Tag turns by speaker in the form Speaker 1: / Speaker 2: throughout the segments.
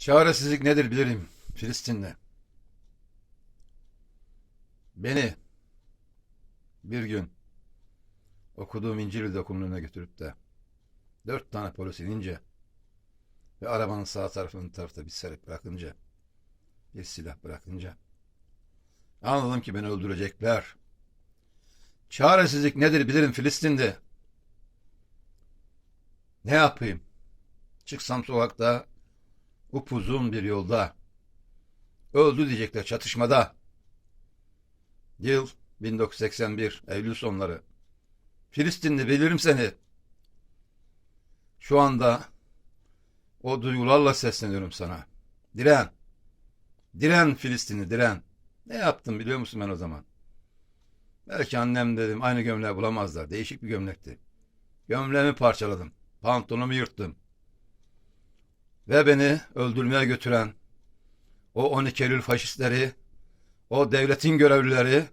Speaker 1: Çaresizlik nedir bilirim Filistinli. Beni bir gün okuduğum İncil'i okulun önüne götürüp de dört tane polis inince ve arabanın sağ tarafının tarafta bir serip bırakınca bir silah bırakınca anladım ki beni öldürecekler. Çaresizlik nedir bilirim Filistin'de. Ne yapayım? Çıksam sokakta upuzun bir yolda. Öldü diyecekler çatışmada. Yıl 1981 Eylül sonları. Filistinli bilirim seni. Şu anda o duygularla sesleniyorum sana. Diren. Diren Filistinli diren. Ne yaptım biliyor musun ben o zaman? Belki annem dedim aynı gömleği bulamazlar. Değişik bir gömlekti. Gömleğimi parçaladım. Pantolonumu yırttım. Ve beni öldürmeye götüren o 12 Eylül faşistleri, o devletin görevlileri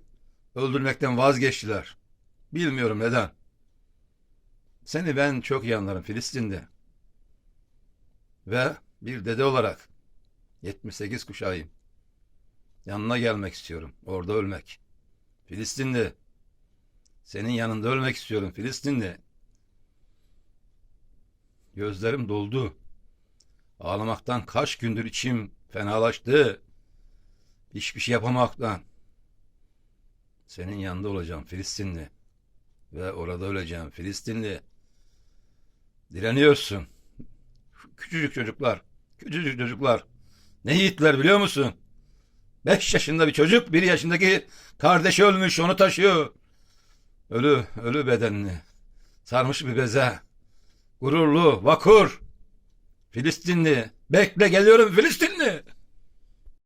Speaker 1: öldürmekten vazgeçtiler. Bilmiyorum neden. Seni ben çok iyi anlarım Filistin'de. Ve bir dede olarak 78 kuşağıyım. Yanına gelmek istiyorum. Orada ölmek. Filistinli. Senin yanında ölmek istiyorum Filistinli. Gözlerim doldu. Ağlamaktan kaç gündür içim fenalaştı. Hiçbir şey yapamaktan. Senin yanında olacağım Filistinli. Ve orada öleceğim Filistinli. Direniyorsun. Küçücük çocuklar. Küçücük çocuklar. Ne yiğitler biliyor musun? Beş yaşında bir çocuk, bir yaşındaki kardeşi ölmüş, onu taşıyor. Ölü, ölü bedenini. Sarmış bir beze. Gururlu, vakur. Filistinli. Bekle geliyorum Filistinli.